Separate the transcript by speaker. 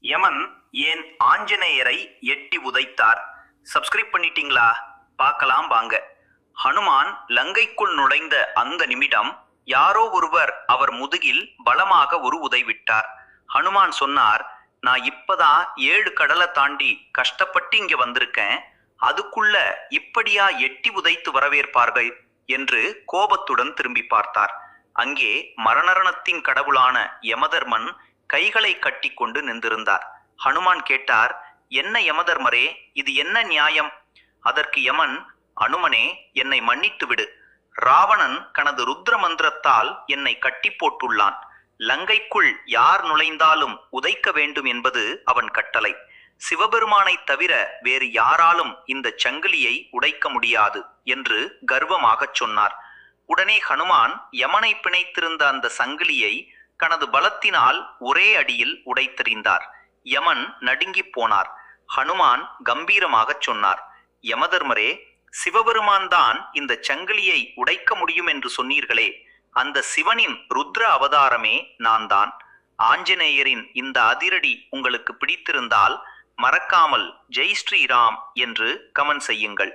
Speaker 1: யமன் ஏன் ஆஞ்சநேயரை எட்டி உதைத்தார்? சப்ஸ்கிரைப் பண்ணிட்டீங்களா? பார்க்கலாம் வாங்க. ஹனுமான் லங்கைக்குள் நுழைந்த அந்த நிமிடம் யாரோ ஒருவர் அவர் முதுகில் பலமாக ஒரு உதைவிட்டார். ஹனுமான் சொன்னார் நான் இப்பதான் ஏழு கடலை தாண்டி கஷ்டப்பட்டு இங்க வந்திருக்கேன். அதுக்குள்ள இப்படியா எட்டி உதைத்து வரவேற்பார்கள்? என்று கோபத்துடன் திரும்பி பார்த்தார். அங்கே மரணரணத்தின் கடவுளான யமதர்மன் கைகளை கட்டி கொண்டு நின்றிருந்தார். ஹனுமான் கேட்டார் என்ன யமதர்மரே இது என்ன நியாயம்? அதற்கு யமன் அனுமனே என்னை மன்னித்து விடு. ராவணன் கனது ருத்ர மந்திரத்தால் என்னை கட்டி போட்டுள்ளான். லங்கைக்குள் யார் நுழைந்தாலும் உதைக்க வேண்டும் என்பது அவன் கட்டளை. சிவபெருமானை தவிர வேறு யாராலும் இந்த சங்கிலியை உடைக்க முடியாது என்று கர்வமாகச் சொன்னார். உடனே ஹனுமான் யமனை பிணைத்திருந்த அந்த சங்கிலியை தனது பலத்தினால் ஒரே அடியில் உடைத்தெறிந்தார். யமன் நடுங்கிப் போனார். ஹனுமான் கம்பீரமாகச் சொன்னார் யமதர்மரே சிவபெருமான் தான் இந்த சங்கிலியை உடைக்க முடியும் என்று சொன்னீர்களே. அந்த சிவனின் ருத்ர அவதாரமே நான் தான் ஆஞ்சநேயரின் இந்த அதிரடி உங்களுக்கு பிடித்திருந்தால் மறக்காமல் ஜெய் ஸ்ரீராம் என்று கமெண்ட் செய்யுங்கள்.